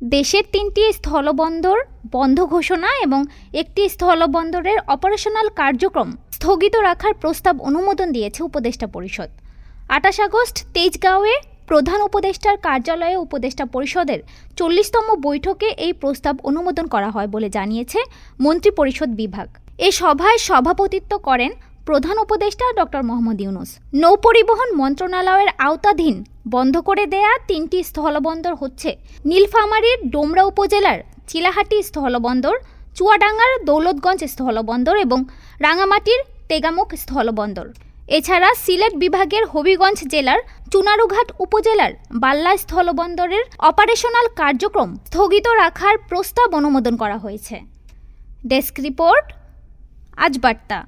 দেশের তিনটি স্থলবন্দর, বন্ধ ঘোষণা এবং একটি স্থলবন্দরের অপারেশনাল কার্যক্রম স্থগিত রাখার প্রস্তাব অনুমোদন দিয়েছে উপদেষ্টা পরিষদ। আঠাশ আগস্ট তেজগাঁওয়ে প্রধান উপদেষ্টার কার্যালয়ে উপদেষ্টা পরিষদের চল্লিশতম বৈঠকে এই প্রস্তাব অনুমোদন করা হয় বলে জানিয়েছে মন্ত্রিপরিষদ বিভাগ। এ সভায় সভাপতিত্ব করেন প্রধান উপদেষ্টা ডক্টর মোহাম্মদ ইউনুস। নৌপরিবহন মন্ত্রণালয়ের আওতাধীন বন্ধ করে দেয়া তিনটি স্থলবন্দর হচ্ছে। নীলফামারীর ডোমরা উপজেলার চিলাহাটি স্থলবন্দর, চুয়াডাঙ্গার দৌলতগঞ্জ স্থলবন্দর এবং রাঙামাটির তেগামুখ স্থলবন্দর। এছাড়া সিলেট বিভাগের হবিগঞ্জ জেলার চুনারুঘাট উপজেলার বাল্লা স্থলবন্দরের অপারেশনাল কার্যক্রম স্থগিত রাখার প্রস্তাব অনুমোদন করা হয়েছে। ডেস্ক রিপোর্ট, আজ বার্তা।